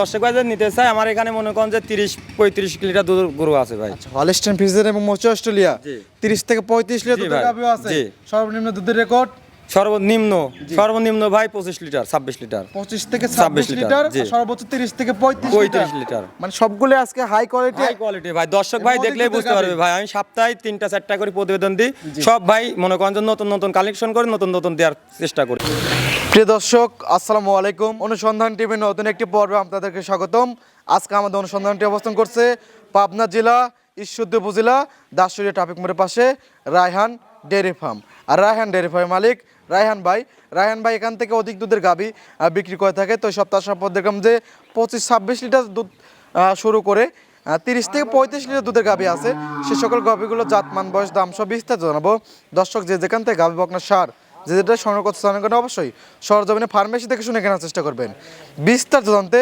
দর্শক ভাই নিতে চাই আমার এখানে মনে করেন যে তিরিশ পঁয়ত্রিশ লিটার দুধ গরু আছে ভাই। হলস্টেন ফ্রিজের এবং মোচো অস্ট্রেলিয়া। তিরিশ থেকে পঁয়ত্রিশ লিটার আছে। সর্বনিম্ন দুধের রেকর্ড? সর্বনিম্ন সর্বনিম্ন ভাই পঁচিশ লিটার ছাব্বিশ লিটার। পঁচিশ থেকে ছাব্বিশ লিটার, সর্বোচ্চ তিরিশ থেকে পঁয়ত্রিশ লিটার। মানে সবগুলো আজকে হাই কোয়ালিটি হাই কোয়ালিটি ভাই। দর্শক ভাই দেখলেই বুঝতে পারবে ভাই আমি সপ্তাহে তিনটা চারটা করে প্রতিবেদন দিই। সব ভাই মনে করেন নতুন নতুন কালেকশন করে নতুন নতুন দেওয়ার চেষ্টা করি। প্রিয় দর্শক, আসসালামু আলাইকুম। অনুসন্ধান টিভির নতুন একটি পর্বে আপনাদেরকে স্বাগতম। আজকে আমাদের অনুসন্ধানটি অবস্থান করছে পাবনা জেলা, ঈশ্বরদী উপজেলা, দাসুরিয়া ট্রাফিক মোড়ের পাশে রায়হান ডেয়ারি ফার্ম। আর রায়হান ডেয়ারি ফার্মের মালিক রায়হান ভাই। রায়হান ভাই এখান থেকে অধিক দুধের গাবি বিক্রি করে থাকে। তো সপ্তাহ সম্পদ দেখলাম যে পঁচিশ ছাব্বিশ লিটার দুধ শুরু করে তিরিশ থেকে পঁয়ত্রিশ লিটার দুধের গাবি আছে। সে সকল গাবিগুলো জাতমান, বয়স, দাম সব বিস্তার জানাব। দর্শক, যে যেখান থেকে গাবি বকনা সার যে যেটা সংগ্রহ করতে চান কেন অবশ্যই সরজমিনে ফার্মেসি থেকে শুনে কেনার চেষ্টা করবেন। বিস্তারিত জানতে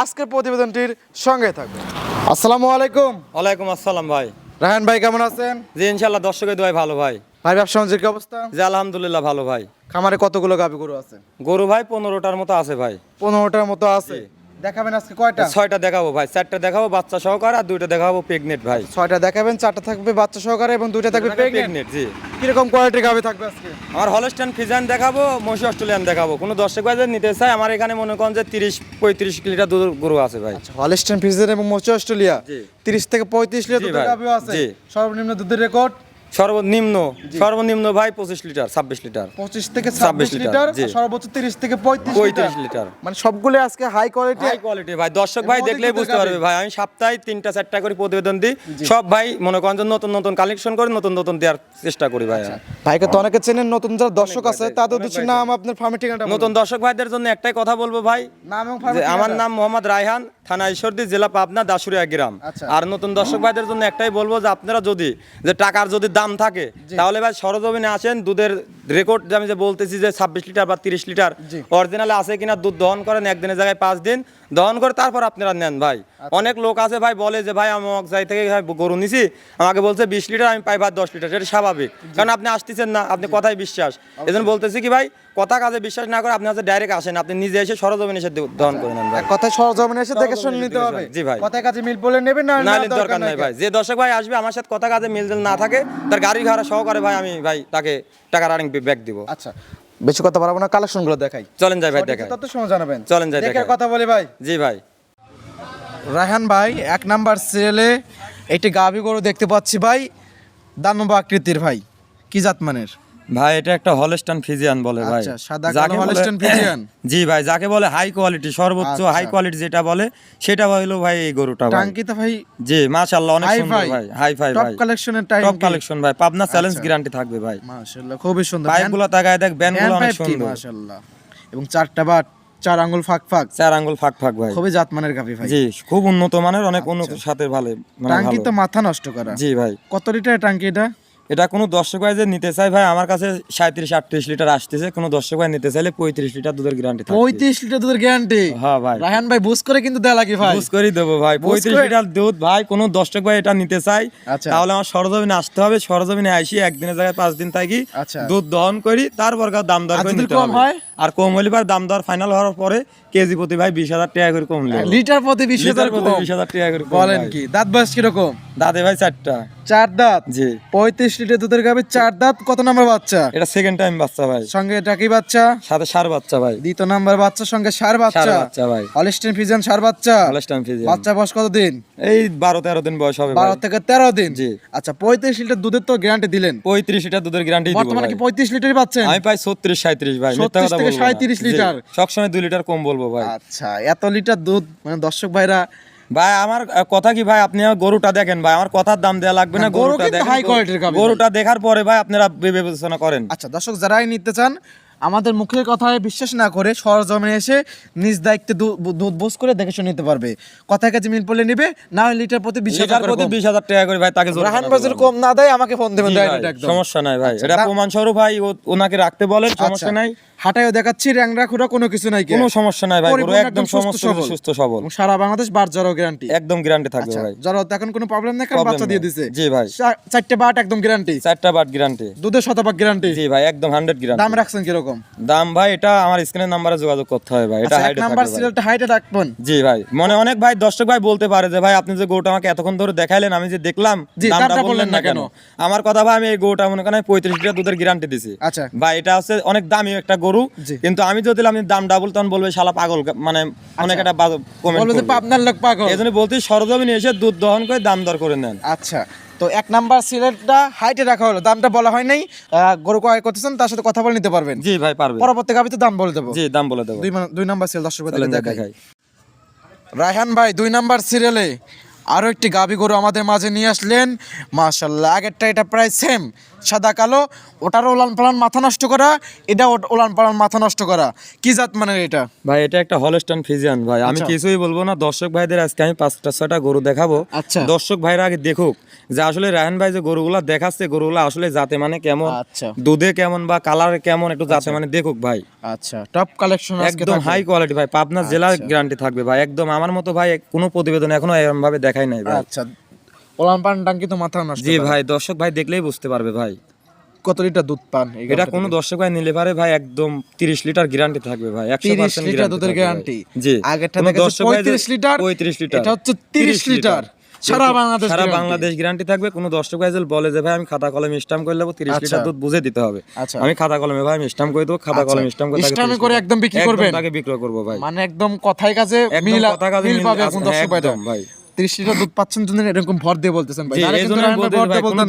আজকের প্রতিবেদনটির সঙ্গে থাকবেন আসসালামু আলাইকুম। ওয়ালাইকুম আসসালাম ভাই। রাহান ভাই কেমন আছেন? জি ইনশাল্লাহ দর্শকের দোয়াই ভালো ভাই। ভাই ব্যবসা বাণিজ্যের কি অবস্থা? জি আলহামদুলিল্লাহ ভালো ভাই। খামারে কতগুলো গাবি গরু আছে? গরু ভাই পনেরোটার মতো আছে ভাই। পনেরোটার মতো আছে। দেখাবেন আজকে কয়টা? ছয়টা দেখাবো ভাই চারটা দেখাবো বাচ্চা সহকারে আর দুইটা দেখাবো প্রেগনেন্ট ভাই। ছয়টা দেখাবেন চারটা থাকবে বাচ্চা সহকারে এবং দুইটা থাকবে প্রেগনেন্ট জি। কীরকম কোয়ালিটির গাবি থাকবে আজকে? আমার হলস্টান ফিজান দেখাবো মহিষ অস্ট্রেলিয়ান দেখাবো। কোনো দর্শক ভাই নিতে চাই আমার এখানে মনে করেন যে তিরিশ পঁয়ত্রিশ লিটার দুধ গরু আছে ভাই। হলস্টেন ফ্রিজের এবং মোচো অস্ট্রেলিয়া তিরিশ থেকে পঁয়ত্রিশ লিটার দুধের ভাই, আছে। সর্বনিম্ন দুধের রেকর্ড সর্বনিম্ন সর্বনিম্ন ভাই পঁচিশ লিটার ছাব্বিশ লিটার। পঁচিশ থেকে ছাব্বিশ লিটার, সর্বোচ্চ তিরিশ থেকে পঁয়ত্রিশ লিটার। মানে সবগুলো আজকে হাই কোয়ালিটি হাই কোয়ালিটি ভাই। দর্শক ভাই দেখলেই বুঝতে পারবে ভাই আমি সপ্তাহে তিনটা চারটা করে প্রতিবেদন দিই। সব ভাই মনে করেন নতুন নতুন কালেকশন করে নতুন নতুন দেওয়ার চেষ্টা করি ভাই। ভাইকে তো অনেকে চেনেন নতুন যারা দর্শক আছে তাদের উদ্দেশ্যে নাম আপনার ফার্মের ঠিকানাটা নতুন দর্শক ভাইদের জন্য একটাই কথা বলব ভাই আমার নাম মোহাম্মদ রায়হান থানা ঈশ্বরদী জেলা পাবনা দাসুরিয়া গ্রাম। আচ্ছা। আর নতুন দর্শক ভাইদের জন্য একটাই বলব যে আপনারা যদি যে টাকার যদি দাম থাকে। তাহলে ভাই সরজমিনে আসেন দুধের রেকর্ড আমি যে বলতেছি যে ছাব্বিশ লিটার বা তিরিশ লিটার অরিজিনালে অরিজিনাল আছে কিনা দুধ দহন করেন একদিনের জায়গায় পাঁচ দিন। দহন করে তারপর আপনারা নেন ভাই। আচ্ছা। অনেক লোক আছে ভাই বলে যে ভাই আমি জায়গা থেকে ভাই গরু নিছি। আমাকে বলছে বিশ লিটার আমি পাই ভাই দশ লিটার সেটা স্বাভাবিক। কারণ আপনি আসতেছেন না আপনি কথায় বিশ্বাস। এজন্য বলতেছি কি ভাই কথা কাজে বিশ্বাস না করে আপনি হচ্ছে ডাইরেক্ট আসেন আপনি নিজে এসে সরজমিনে এসে দহন করে নেন ভাই। কথায় সরজমিনে এসে দেখে শুনে নিতে হবে। জি ভাই। কথায় কাজে মিল বলে নেবেন না না দরকার নাই ভাই। যে দর্শক ভাই আসবে আমার সাথে কথা কাজে মিল না থাকে তার গাড়ি ভাড়া সহকারে ভাই আমি ভাই তাকে টাকা রানিং ব্যাক দিব। আচ্ছা। বেশি কথা বাড়াবো না কালেকশনগুলো দেখাই। চলেন যাই ভাই দেখাই। তত সময় জানাবেন। চলেন যাই দেখে। কথা বলি ভাই। জি ভাই। রায়হান ভাই এক নাম্বার সিরিয়ালে একটি গাভী গরু দেখতে পাচ্ছি ভাই দানব আকৃতির ভাই। কি জাত মানের? ভাই এটা একটা হলস্টান ফিজিয়ান বলে ভাই। আচ্ছা, সাদা বলে- হলস্টাইন জি ভাই যাকে বলে হাই কোয়ালিটি সর্বোচ্চ আচ্ছা। হাই কোয়ালিটি যেটা বলে সেটা হলো ভাই এই গরুটা ভাই। টাঙ্কিতে ভাই জি মাশাআল্লাহ অনেক সুন্দর ভাই হাই ফাই টপ ভাই। কালেকশনের টপ কালেকশন ভাই পাবনা চ্যালেঞ্জ আচ্ছা। গ্যারান্টি থাকবে ভাই। মাশাআল্লাহ খুবই সুন্দর। পাইপগুলো তাকায় দেখ ব্যানগুলো অনেক সুন্দর। মাশাআল্লাহ। এবং চারটা বাট চার আঙ্গুল ফাঁক ফাঁক। চার আঙ্গুল ফাঁক ফাঁক ভাই। খুবই জাত মানের গাভী ভাই। জি খুব উন্নত মানের অনেক উন্নত সাথে ভালো মানে টাঙ্কি তো মাথা নষ্ট করা। জি ভাই। কত লিটার টাঙ্কি এটা? এটা কোনো দর্শক ভাই যে নিতে চাই ভাই আমার কাছে সাঁত্রিশ আটত্রিশ লিটার আসতেছে। কোনো দর্শক ভাই নিতে চাইলে পঁয়ত্রিশ লিটার দুধের গ্যারান্টি পঁয়ত্রিশ লিটার দুধের গ্যারান্টি হ্যাঁ ভাই। রায়হান ভাই বুঝ করে কিন্তু দেয়া লাগে ভাই। বুঝ করেই দেবো ভাই। পঁয়ত্রিশ লিটার দুধ ভাই কোনো দর্শক ভাই এটা নিতে চাই আচ্ছা। তাহলে আমার সরজমিনে আসতে হবে। সরজমিনে আসি একদিনের জায়গায় পাঁচ দিন থাকি। আচ্ছা। দুধ দহন করি তারপর দাম দর আর করে নিতে কম হবে। হয়? আর কম হলে ভাই দাম দর ফাইনাল হওয়ার পরে কেজি প্রতি ভাই বিশ হাজার টাকা করে কমলে লিটার প্রতি বিশ হাজার প্রতি বিশ হাজার টাকা করে বলেন কি দাঁত বয়স কীরকম? দাদে ভাই চারটা। চার দাঁত। জি। পঁয়ত্রিশ লিটার দুধের গাভী চার দাঁত। কত নাম্বার বাচ্চা? এটা সেকেন্ড টাইম বাচ্চা ভাই। সঙ্গে বাচ্চা? সাথে সার বাচ্চা ভাই। দ্বিতীয় নাম্বার বাচ্চার সঙ্গে সার বাচ্চা। বাচ্চা ভাই। হলিস্টেন ফিজিয়ান সার বাচ্চা। ফিজিয়ান বাচ্চা বয়স কত দিন এই বারো তেরো দিন বয়স হবে বারো থেকে তেরো দিন। জি। আচ্ছা পঁয়ত্রিশ লিটার দুধের তো গ্যারান্টি দিলেন। পঁয়ত্রিশ লিটার দুধের গ্যারান্টি বর্তমানে কি পঁয়ত্রিশ লিটারই পাচ্ছেন? আমি পাই ছত্রিশ সাঁত্রিশ ভাই। মিথ্যা 36 কথা থেকে বলব না। 37 জি, লিটার। সবসময় দুই লিটার কম বলব ভাই। আচ্ছা এত লিটার দুধ মানে দর্শক ভাইরা ভাই আমার কথা কি ভাই আপনি গরুটা দেখেন ভাই আমার কথার দাম দেওয়া লাগবে না গরুটা দেখেন। গরুটা দেখার পরে ভাই আপনারা বিবেচনা করেন আচ্ছা দর্শক যারাই নিতে চান আমাদের মুখের কথায় বিশ্বাস না করে সরজমিনে এসে নিজ দায়িত্বে দুধ বুঝ করে দেখে শুনে নিতে পারবে। কথায় কাছে মিল পড়লে নিবে না লিটার প্রতি বিশ লিটার প্রতি বিশ হাজার টাকা করে ভাই তাকে রাহান বাজার কম না দেয় আমাকে ফোন দেবেন সমস্যা নাই ভাই এটা প্রমাণ স্বরূপ ভাই ওনাকে রাখতে বলেন সমস্যা আচ্ছা, নাই। হাঁটায়ও দেখাচ্ছি র্যাংরা খুঁড়া কোনো কিছু নাই কোনো সমস্যা নাই ভাই একদম সমস্ত সবল। সুস্থ সবল। সারা বাংলাদেশ বার জ্বরও গ্যারান্টি একদম গ্যারান্টি থাকবে আচ্ছা ভাই। জ্বর এখন কোনো প্রবলেম নেই কারণ বাচ্চা দিয়ে। দিছে। জি ভাই। চারটে বাট একদম গ্যারান্টি চারটা বাট গ্যারান্টি দুধের শতভাগ গ্যারান্টি জি ভাই একদম হান্ড্রেড গ্যারান্টি দাম রাখছেন কীরকম? কীরকম দাম ভাই এটা আমার স্ক্রিনের নাম্বারে যোগাযোগ করতে হবে ভাই এটা আচ্ছা, হাইটে নাম্বার থাকবে সিরিয়ালটা হাইটে রাখবেন। জি ভাই মনে অনেক ভাই দর্শক ভাই বলতে পারে যে ভাই আপনি যে গরুটা আমাকে এতক্ষণ ধরে দেখাইলেন আমি যে দেখলাম দামটা বললেন না কেন? আমার কথা ভাই আমি এই গরুটা মনে করেন পঁয়ত্রিশ লিটার দুধের গ্যারান্টি দিছি। আচ্ছা। ভাই এটা হচ্ছে অনেক দামি একটা গরু কিন্তু আমি যদি আমি দাম ডাবল তখন বলবে শালা পাগল মানে অনেক একটা কমেন্ট বলব যে আপনার লোক পাগল। এই জন্য বলতে সরজমিনে এসে দুধ দহন করে দাম দর করে নেন। আচ্ছা। তো এক নাম্বার সিলেটটা হাইটে রাখা হলো। দামটা বলা হয় নাই। গরু ক্রয় করতেছেন? তার সাথে কথা বলে নিতে পারবেন। জি ভাই পারবে। পরবর্তী গাবিতে দাম বলে দেবো। জি দাম বলে দেবো। দুই দুই নাম্বার সিরিয়াল দর্শক দেখাই। রায়হান ভাই দুই নাম্বার সিরিয়ালে আরও একটি গাবি গরু আমাদের মাঝে নিয়ে আসলেন। মাশাল্লাহ আগেরটা এটা প্রায় সেম সাদা কালো ওটারও ওলান পালান মাথা নষ্ট করা এটা ওলান পালান মাথা নষ্ট করা। কি জাত মানের এটা? ভাই এটা একটা হলস্টান ফিজিয়ান ভাই। আমি আচ্ছা। কিছুই বলব না। দর্শক ভাইদের আজকে আমি পাঁচটা ছয়টা গরু দেখাবো। আচ্ছা। দর্শক ভাইরা আগে দেখুক যে আসলে রায়হান ভাই যে গরুগুলা দেখাচ্ছে গরুগুলা আসলে জাতে মানে কেমন আচ্ছা। দুধে কেমন বা কালার কেমন একটু জাতে মানে দেখুক ভাই। আচ্ছা। টপ কালেকশন একদম হাই কোয়ালিটি ভাই। পাবনা জেলার গ্যারান্টি থাকবে ভাই। একদম আমার মতো ভাই কোনো প্রতিবেদন এখনও এরকম ভাবে দেখাই নাই ভাই। আচ্ছা। ওলান পান টাঙ্কি তো মাথা নষ্ট জি ভাই দর্শক ভাই দেখলেই বুঝতে পারবে ভাই। কত লিটার দুধ পান এটা কোনো দর্শক ভাই নিলে পারে ভাই একদম তিরিশ লিটার গ্যারান্টি থাকবে ভাই একশো 30 লিটার দুধের গ্যারান্টি জি। আগেরটা কোনো দেখেছে? দর্শক ভাই যে- 35 লিটার? 35 লিটার। এটা হচ্ছে 30 লিটার। সারা বাংলাদেশ সারা বাংলাদেশ গ্যারান্টি থাকবে। কোনো দর্শক ভাই বলে যে ভাই আমি খাতা কলমে স্টাম্প করে নেব তিরিশ আচ্ছা। লিটার দুধ বুঝে দিতে হবে। আচ্ছা। আমি খাতা কলমে ভাই আমি স্টাম্প করে দেবো খাতা আচ্ছা। কলমে স্টাম্প করে 30 করে একদম বিক্রি করবেন? তাকে বিক্রয় করব ভাই। মানে একদম কথায় কাজে একদম মিল কথা কাজে মিল মিল পাবে হ্যাঁ, দর্শক ভাই। 30 লিটার দুধ পাচ্ছেন জন্য এরকম ভর দিয়ে বলতেছেন ভাই।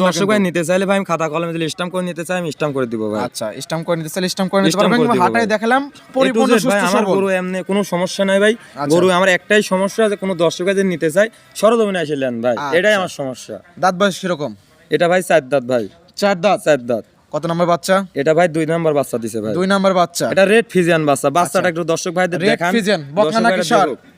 দর্শক নিতে চাইলে ভাই আমি খাতা কলমে যদি করে নিতে চাই আমি করে দিব ভাই। আচ্ছা করে নিতে চাইলে করে নিতে পারবেন হাটায় দেখালাম পরিপূর্ণ সুস্থ সবল। গরু এমনি কোনো সমস্যা নাই ভাই। আচ্ছা। গরু আমার একটাই সমস্যা যে কোনো দর্শক যদি নিতে চাই সরজমিনে ভাই। আচ্ছা। এটাই আমার সমস্যা। দাঁত বয়স কীরকম? এটা ভাই চার দাঁত ভাই। চার দাঁত? চার দাঁত। কত নম্বর বাচ্চা? এটা ভাই দুই নাম্বার বাচ্চা দিছে ভাই। দুই নম্বর বাচ্চা। এটা রেড ফিজিয়ান বাচ্চা। বাচ্চাটা একটু দর্শক ভাইদের দেখান। Fijian, বকনা নাকি।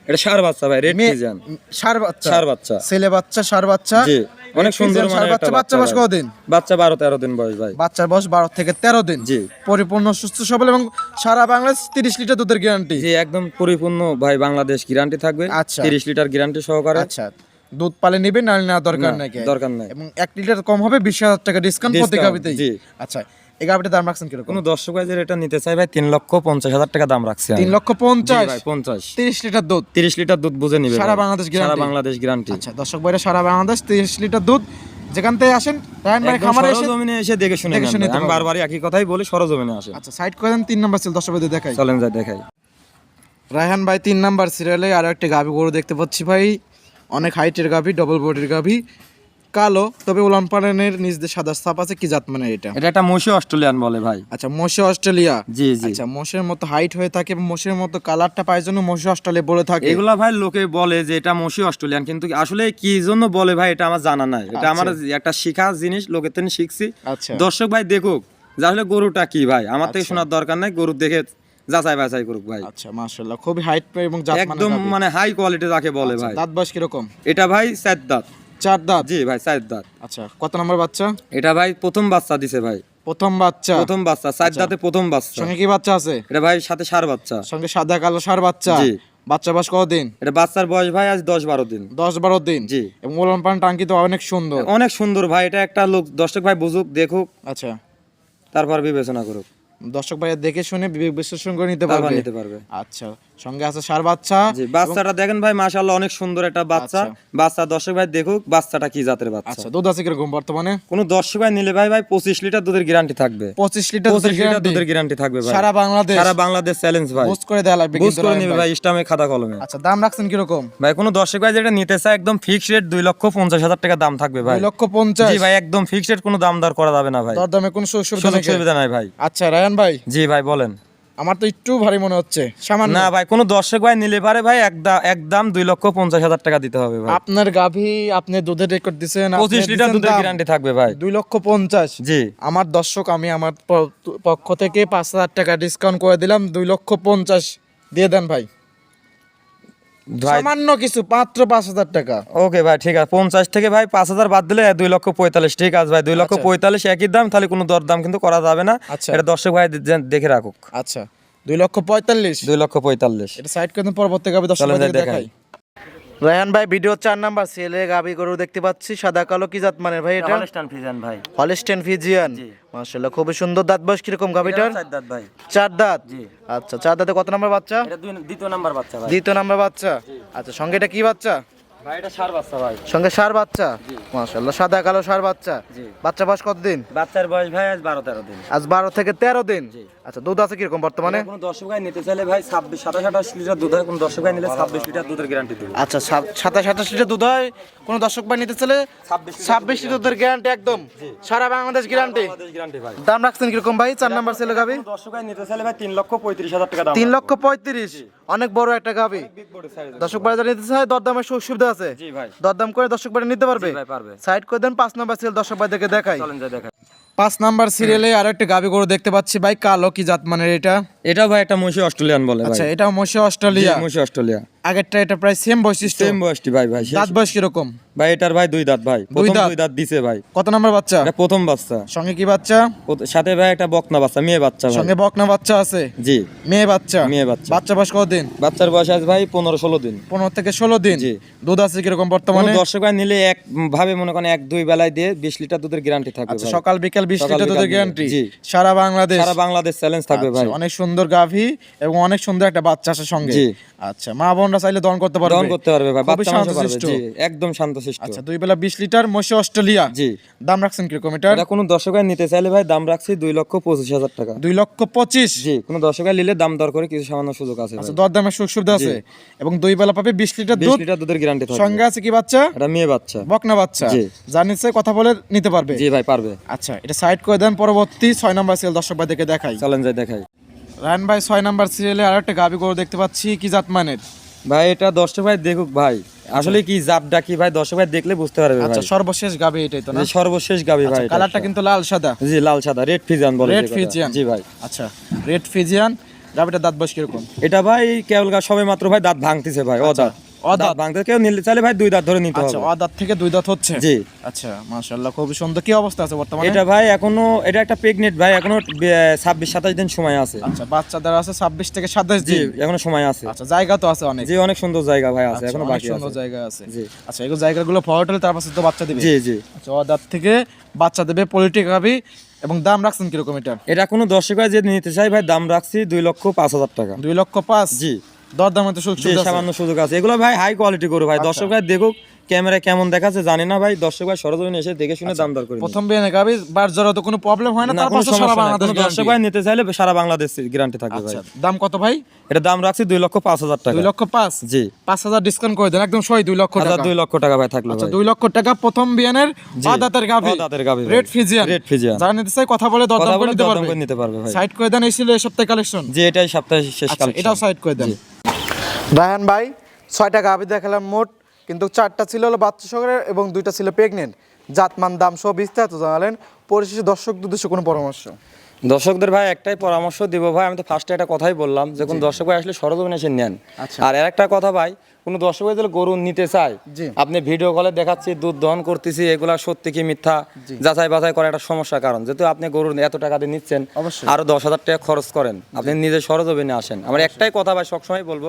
এটা সার বাচ্চা ভাই রেড ফিজিয়ান। ষাঁড় বাচ্চা। ষাঁড় বাচ্চা। ছেলে বাচ্চা ষাঁড় বাচ্চা। জি অনেক সুন্দর মানে বাচ্চা। বাচ্চা বয়স কদিন? বাচ্চা বারো তেরো দিন বয়স ভাই। বাচ্চার বয়স বারো থেকে তেরো দিন। জি। পরিপূর্ণ সুস্থ সবল এবং সারা বাংলাদেশ তিরিশ লিটার দুধের গ্যারান্টি জি একদম পরিপূর্ণ ভাই বাংলাদেশ গ্যারান্টি থাকবে। আচ্ছা। তিরিশ লিটার গ্যারান্টি সহকারে। আচ্ছা। দুধ পালে নিবে না নেওয়ার দরকার না, নাই দরকার নাই। এবং এক লিটার কম হবে বিশ হাজার টাকা ডিসকাউন্ট প্রতি Discount, জি। আচ্ছা। এই দাম রাখছেন কীরকম? কোনো দর্শক ভাই যেটা নিতে চাই ভাই তিন লক্ষ পঞ্চাশ হাজার টাকা দাম রাখছে তিন লক্ষ পঞ্চাশ? পঞ্চাশ। তিরিশ লিটার দুধ? তিরিশ লিটার দুধ বুঝে নিবে সারা বাংলাদেশ সারা বাংলাদেশ গ্যারান্টি আচ্ছা দর্শক ভাইরা সারা বাংলাদেশ তিরিশ লিটার দুধ যেখান থেকে আসেন রায়ন ভাই খামারে এসে সরজমিনে এসে দেখে শুনে দেখে শুনে। আমি। বারবারই একই কথাই বলি সরজমিনে আসেন। আচ্ছা সাইড করে দেন তিন নাম্বার ছিল দর্শক ভাইদের দেখাই। চলেন যাই দেখাই। রায়হান ভাই তিন নাম্বার সিরিয়ালে আরও একটা গাভি গরু দেখতে পাচ্ছি ভাই। অনেক হাইটের গাভি ডবল বডির গাভি। কালো তবে উলান পালানের নিজ দিয়ে সাদা ছাপ আছে কি জাত মানে এটা? এটা একটা মশি অস্ট্রেলিয়ান বলে ভাই। আচ্ছা মোশে অস্ট্রেলিয়া? জি জি। আচ্ছা মোষের মতো হাইট হয়ে থাকে এবং মোষের মতো কালারটা পায় জন্য মোশে অস্ট্রেলিয়া বলে থাকে। এগুলা ভাই লোকে বলে যে এটা মশি অস্ট্রেলিয়ান কিন্তু আসলে কি জন্য বলে ভাই এটা আমার জানা নাই। এটা আমার একটা শিখা জিনিস লোকের থেকে শিখছি। আচ্ছা। দর্শক ভাই দেখুক যে আসলে গরুটা কি ভাই? আমার থেকে শোনার দরকার নাই গরু দেখে যাচাই বাছাই করুক ভাই। আচ্ছা মাশাআল্লাহ খুবই হাইট এবং জাত মানে একদম মানে হাই কোয়ালিটি যাকে বলে ভাই। দাঁত বয়স কীরকম? এটা ভাই চার দাঁত। চার দাঁত? জি ভাই চার দাঁত। আচ্ছা কত নম্বর বাচ্চা? এটা ভাই প্রথম বাচ্চা দিছে ভাই। প্রথম বাচ্চা? প্রথম বাচ্চা চার দাঁতে প্রথম বাচ্চা। সঙ্গে কি বাচ্চা আছে? এটা ভাই সাথে সার বাচ্চা। সঙ্গে সাদা কালো সার বাচ্চা? জি। বাচ্চা বয়স কতদিন? এটা বাচ্চার বয়স ভাই আজ দশ বারো দিন। দশ বারো দিন? জি। এবং ওলান পান টাঙ্কি তো অনেক সুন্দর। অনেক সুন্দর ভাই এটা একটা লোক দর্শক ভাই বুঝুক দেখুক। আচ্ছা। তারপর বিবেচনা করুক। দর্শক ভাই দেখে শুনে বিবেক বিশ্লেষণ করে নিতে পারবে। নিতে পারবে। আচ্ছা। সঙ্গে আছে সার বাচ্চা। বাচ্চাটা দেখেন ভাই মাশাআল্লাহ অনেক সুন্দর একটা বাচ্চা। বাচ্চা দর্শক ভাই দেখুক বাচ্চাটা কি জাতের বাচ্চা। আচ্ছা দুধ আছে কীরকম বর্তমানে? কোন দর্শক ভাই নিলে ভাই ভাই পঁচিশ লিটার দুধের গ্যারান্টি থাকবে। পঁচিশ লিটার পঁচিশ লিটার দুধের গ্যারান্টি থাকবে ভাই। সারা বাংলাদেশ। সারা বাংলাদেশ চ্যালেঞ্জ ভাই। পোস্ট করে দেওয়া লাগবে বুঝ করে নিবে ভাই। ভাই খাতা কলমে। আচ্ছা দাম রাখছেন কীরকম? ভাই কোন দর্শক ভাই যেটা নিতে চায় একদম ফিক্স রেট দুই লক্ষ পঞ্চাশ হাজার টাকা দাম থাকবে ভাই। দুই লক্ষ পঞ্চাশ। জি ভাই একদম ফিক্স রেট কোনো দাম দর করা যাবে না ভাই। দরদামে কোনো সুযোগ সুবিধা নাই ভাই। আচ্ছা রায়ন ভাই। জি ভাই বলেন। আমার তো একটু ভারী মনে হচ্ছে। সামান্য। না ভাই কোনো দর্শক ভাই নিলে পারে ভাই একদা- একদম দুই লক্ষ পঞ্চাশ হাজার টাকা দিতে হবে ভাই। আপনার গাভী আপনি দুধের রেকর্ড দিচ্ছেন পঁচিশ লিটার দুধের গ্যারান্টি থাকবে ভাই। দুই লক্ষ পঞ্চাশ। জি। আমার দর্শক আমি আমার পক্ষ থেকে পাঁচ হাজার টাকা ডিসকাউন্ট করে দিলাম দুই লক্ষ পঞ্চাশ দিয়ে দেন ভাই। সামান্য কিছু মাত্র পাঁচ হাজার টাকা। ওকে ভাই ঠিক আছে। পঞ্চাশ থেকে ভাই পাঁচ হাজার বাদ দিলে দুই লক্ষ পঁয়তাল্লিশ ঠিক আছে ভাই। দুই লক্ষ আচ্ছা। পঁয়তাল্লিশ একই দাম তাহলে কোনো দর দাম কিন্তু করা যাবে না। আচ্ছা। এটা দর্শক ভাই দেখে রাখুক। আচ্ছা। দুই লক্ষ পঁয়তাল্লিশ। দুই লক্ষ পঁয়তাল্লিশ। এটা সাইড দেন, পরবর্তী দেখাই। রায়হান ভাই ভিডিও চার নাম্বার ছেলে গাবি গরু দেখতে পাচ্ছি সাদা কালো কি জাত মানে ভাই এটা? ভাই। Holstein Friesian. মাশাআল্লাহ খুব সুন্দর দাঁত বয়স কি রকম গাবিটার চার দাঁত ভাই। চার দাঁত? জি। আচ্ছা চার দাঁতে কত নাম্বার বাচ্চা? এটা দ্বিতীয় নাম্বার বাচ্চা ভাই। দ্বিতীয় নাম্বার বাচ্চা? আচ্ছা সঙ্গে এটা কি বাচ্চা? ভাই এটা সার বাচ্চা ভাই। সঙ্গে সার বাচ্চা? মাশাআল্লাহ সাদা কালো সার বাচ্চা। বাচ্চা বয়স কতদিন? বাচ্চার বয়স ভাই আজ বারো তেরো দিন। আজ বারো থেকে তেরো দিন? আচ্ছা দুধ আছে বর্তমানে? কোনো নিতে চাইলে ভাই ছাব্বিশ সাতাশ আঠাশ লিটার দুধ হয়। কোনো নিলে ছাব্বিশ লিটার দুধের গ্যারান্টি দেবো। আচ্ছা সাত- সাতাশ আঠাশ লিটার দুধ হয়। কোনো নিতে লিটার ছাব্বিশ দুধের গ্যারান্টি একদম। সারা বাংলাদেশ গ্যারান্টি গ্যারান্টি দাম রাখছেন কীরকম ভাই? চার নাম্বার ছেলে গাবি নিতে চাইলে ভাই তিন লক্ষ পঁয়ত্রিশ হাজার টাকা দাম লক্ষ পঁয়ত্রিশ। অনেক বড় একটা গাবি দর্শক বাড়ি যারা নিতে চায় দরদামের সুবিধা আছে? জি ভাই। দরদাম করে দর্শক বাড়ি নিতে পারবে? পারবে। সাইড করে দেন পাঁচ নাম্বার সিরিয়াল দর্শক বাড়ি থেকে দেখাই। চলেন যাই দেখা পাঁচ নাম্বার সিরিয়ালে আর একটা গাবি গরু দেখতে পাচ্ছি ভাই কালো কি জাত মানের এটা? এটা ভাই একটা মহিষী অস্ট্রেলিয়ান বলে আচ্ছা এটা মহিষী অস্ট্রেলিয়া। মহিষী অস্ট্রেলিয়া। আগেরটা এটা প্রায় সেম বৈশিষ্ট্য। সেম বয়সটি ভাই ভাই দাঁত বয়স কীরকম? ভাই এটার ভাই দুই দাঁত ভাই। প্রথম? দুই দাঁত দিছে ভাই। কত নাম্বার বাচ্চা? এটা প্রথম বাচ্চা। সঙ্গে কি বাচ্চা? সাথে ভাই একটা বকনা বাচ্চা মেয়ে বাচ্চা ভাই। সঙ্গে বকনা বাচ্চা আছে? জি। মেয়ে বাচ্চা? মেয়ে বাচ্চা। বাচ্চা বয়স বাচ্চার বয়স আজ ভাই পনেরো ষোলো দিন। পনেরো থেকে ষোলো দিন? জি। দুধ আছে কীরকম বর্তমানে? দর্শক ভাই নিলে এক ভাবে মনে করেন এক দুই বেলায় দিয়ে বিশ লিটার দুধের গ্যারান্টি থাকবে আচ্ছা সকাল বিকাল বিশ সকাল লিটার দুধের গ্যারান্টি সারা বাংলাদেশ? সারা বাংলাদেশ চ্যালেঞ্জ থাকবে আচ্ছা, ভাই। অনেক সুন্দর গাভী এবং অনেক সুন্দর একটা বাচ্চা আছে সঙ্গে। আচ্ছা মা বোনরা চাইলে করতে পারবে। দহন করতে পারবে ভাই খুবই বাচ্চা মানুষও পারবে শান্তশিষ্ট। জি একদম শান্তশিষ্ট। আচ্ছা দুই বেলা বিশ লিটার মশি অস্ট্রেলিয়া। জি। দাম রাখছেন কীরকম এটার? এটা কোনো দর্শক ভাই নিতে চাইলে ভাই দাম রাখছি দুই লক্ষ পঁচিশ হাজার টাকা। দুই লক্ষ পঁচিশ? জি কোনো দর্শক ভাই নিলে দাম দর করে কিছু সামান্য সুযোগ আছে আচ্ছা দর দামের সুযোগ সুবিধা আছে? এবং দুই বেলা পাবে বিশ লিটার বিশ দুধ? লিটার দুধের গ্যারান্টি থাকবে। সঙ্গে আছে কি বাচ্চা? এটা মেয়ে বাচ্চা। বকনা বাচ্চা। জি। জানিছে কথা বলে নিতে পারবে। জি ভাই পারবে। আচ্ছা এটা সাইড করে দেন পরবর্তী ছয় নম্বর সিরিয়াল দর্শক ভাই দেখে দেখাই। চলেন যাই দেখাই। রায়ন ভাই ছয় নম্বর সিরিয়ালে আর একটা গাভি গরু দেখতে পাচ্ছি কি জাত মানের? ভাই এটা দর্শক ভাই দেখুক ভাই। আসলে কি জাপটা কি ভাই দর্শক ভাই দেখলে বুঝতে পারবে আচ্ছা সর্বশেষ গাবে এটাই তো না? সর্বশেষ গাবে ভাই কালারটা কিন্তু লাল সাদা? জি লাল সাদা রেড ফিজিয়ান বলে রেড ফিজিয়ান জি ভাই। আচ্ছা রেড ফিজিয়ান গাবিটা দাঁত বয়স কীরকম? এটা ভাই কেবল গা সবে মাত্র ভাই দাঁত ভাঙতেছে ভাই ও অদাঁত। দাঁত ভাঙতে কেউ নিলে চাইলে ভাই দুই দাঁত ধরে নিতে আচ্ছা হবে। দাঁত থেকে দুই দাঁত হচ্ছে? জি। আচ্ছা মাশাআল্লাহ খুবই সুন্দর। কি অবস্থা আছে বর্তমানে? এটা ভাই এখনও এটা একটা প্রেগনেন্ট ভাই এখনও ছাব্বিশ সাতাশ দিন সময় আছে। আচ্ছা বাচ্চাদের আছে ছাব্বিশ থেকে সাতাশ জি দিন? এখনও সময় আছে। আচ্ছা জায়গা তো আছে অনেক। জি অনেক সুন্দর জায়গা ভাই আছে আচ্ছা, এখনও বাকি সুন্দর জায়গা আছে। জি। আচ্ছা এগুলো জায়গাগুলো ফটো তারপর তো বাচ্চা দিবে? জি জি। আচ্ছা দাঁত থেকে বাচ্চা দেবে পলিটিক গাভি এবং দাম রাখছেন কীরকম এটার এটা কোনো দর্শক ভাই যদি নিতে চাই ভাই দাম রাখছি দুই লক্ষ পাঁচ হাজার টাকা। দুই লক্ষ পাঁচ? জি। দর দামে তো সুযোগ জি সুবিধা আছে। সামান্য সুযোগ আছে। এগুলো ভাই হাই কোয়ালিটি করে ভাই। দর্শক ভাই দেখুক ক্যামেরায় কেমন দেখাচ্ছে জানি না ভাই। দর্শক ভাই সরজমিনে এসে দেখে শুনে দাম দর করে প্রথম বিয়ে গাভি বার জরা তো কোনো প্রবলেম হয় না না তারপর সারা বাংলাদেশ দর্শক ভাই নিতে চাইলে সারা বাংলাদেশ গ্যারান্টি থাকবে ভাই। আচ্ছা দাম কত ভাই? এটা দাম রাখছি দুই লক্ষ টাকা। জি। ডিসকাউন্ট করে দেন একদম লক্ষ টাকা। লক্ষ টাকা ভাই থাকল আচ্ছা লক্ষ টাকা প্রথম বিয়ানের আদাতের রেড ফিজিয়ান রেড ফিজিয়ান। যারা নিতে চাই কথা বলে দরদাম করে নিতে পারবে। করে নিতে পারবে ভাই। সাইড করে দেন এই ছিল এই সপ্তাহে কালেকশন এটাই সপ্তাহে শেষ আচ্ছা এটাও সাইড করে দেন। রায়হান ভাই ছয়টা গাভি দেখালাম মোট কিন্তু চারটা ছিল হলো বাচ্চা সহকারে এবং দুইটা ছিল প্রেগনেন্ট জাতমান দাম সহ বিস্তারিত জানালেন পরিশেষে দর্শকদের উদ্দেশ্যে কোনো পরামর্শ। দর্শকদের ভাই একটাই পরামর্শ দিব ভাই আমি তো ফার্স্টে একটা কথাই বললাম যে কোন দর্শক ভাই আসলে সরজমিনে এসে নেন। আচ্ছা। আর একটা কথা ভাই কোন দর্শক যদি গরু নিতে চায় আপনি ভিডিও কলে দেখাচ্ছি দুধ দহন করতেছি এগুলা সত্যি কি মিথ্যা? যাচাই বাছাই করা একটা সমস্যা কারণ। যেহেতু আপনি গরু এত টাকা দিয়ে নিচ্ছেন। আরও দশ হাজার টাকা খরচ করেন। আপনি নিজে সরজমিনে আসেন। আমার একটাই কথা ভাই সবসময় বলব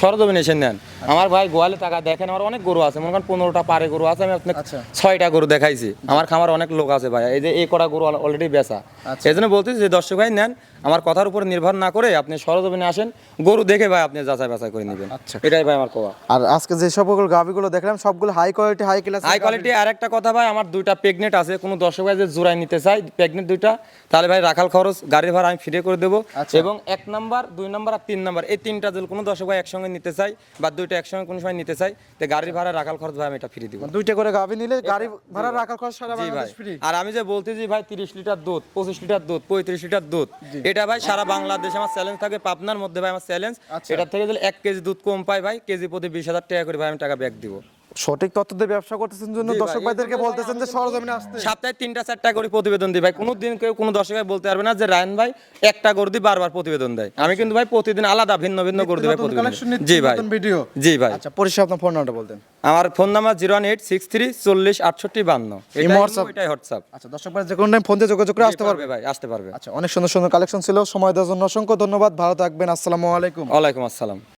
সরজমিনে এসে নেন। আমার ভাই গোয়ালে টাকা দেখেন আমার অনেক গরু আছে। মনে করেন পনেরোটা পারে গরু আছে আমি আপনাকে আচ্ছা। ছয়টা গরু দেখাইছি। আমার খামার অনেক লোক আছে ভাই। এই যে এই কটা গরু অলরেডি বেচা। আচ্ছা। এই জন্য বলতেছি যে দর্শক ভাই নেন আমার কথার উপর নির্ভর না করে আপনি সরজমিনে আসেন গরু দেখে ভাই আপনি যাচাই বাছাই করে নেবেন। আচ্ছা। এটাই ভাই আমার কোয়া আর আজকে যে সবগুলো গাভিগুলো দেখলাম সবগুলো high quality high class high quality আর একটা কথা ভাই আমার দুইটা প্রেগনেন্ট আছে কোনো দর্শক ভাই যে জোড়াই নিতে চাই প্রেগনেন্ট দুইটা তাহলে ভাই রাখাল খরচ গাড়ির ভাড়া আমি ফিরে করে দেবো। আচ্ছা। এবং এক নাম্বার দুই নাম্বার আর তিন নাম্বার এই তিনটা যদি কোনো দর্শক ভাই একসঙ্গে নিতে চাই বা দুইটা একসঙ্গে কোনো সময় নিতে চাই তো গাড়ির ভাড়া রাখাল খরচ ভাই আমি এটা ফিরে দিব। দুইটা করে গাভি নিলে গাড়ি ভাড়া রাখার খরচ সারা ভাই। বাংলাদেশ ফ্রি আর আমি যে বলতেছি ভাই তিরিশ লিটার দুধ পঁচিশ লিটার দুধ পঁয়ত্রিশ লিটার দুধ এটা ভাই সারা বাংলাদেশে আমার চ্যালেঞ্জ থাকে পাবনার মধ্যে ভাই আমার চ্যালেঞ্জ। এটা থেকে যদি এক কেজি দুধ কম পাই ভাই কেজি প্রতি বিশ হাজার টাকা করে ভাই আমি টাকা ব্যাক দিব সঠিক তথ্য দিয়ে ব্যবসা করতেছেন জন্য দর্শক ভাইদেরকে বলতেছেন যে সরজমিনে আসতে। সপ্তাহে তিনটা চারটা করে প্রতিবেদন দিই ভাই। কোনো দিন কেউ কোনো দর্শক ভাই বলতে পারবে না যে রায়ন ভাই একটা গরু দিয়ে বারবার প্রতিবেদন দেয়। আমি কিন্তু ভাই প্রতিদিন আলাদা ভিন্ন ভিন্ন গরু দিই ভাই প্রতিবেদন। জি ভাই। ভিডিও জি ভাই। আচ্ছা পরিশেষে আপনার ফোন নাম্বারটা বলতেন। আমার phone number zero one eight six three চল্লিশ আটষট্টি বান্ন। Imo, WhatsApp? এটাই হোয়াটসঅ্যাপ আচ্ছা দর্শক ভাই যে কোনো টাইম ফোন দিয়ে যোগাযোগ করে আসতে পারবে। ভাই আসতে পারবে। আচ্ছা অনেক সুন্দর সুন্দর কালেকশন ছিল। সময় দেওয়ার জন্য অসংখ্য ধন্যবাদ। ভালো থাকবেন। আসসালামু আলাইকুম। ওয়ালাইকুম আসসালাম।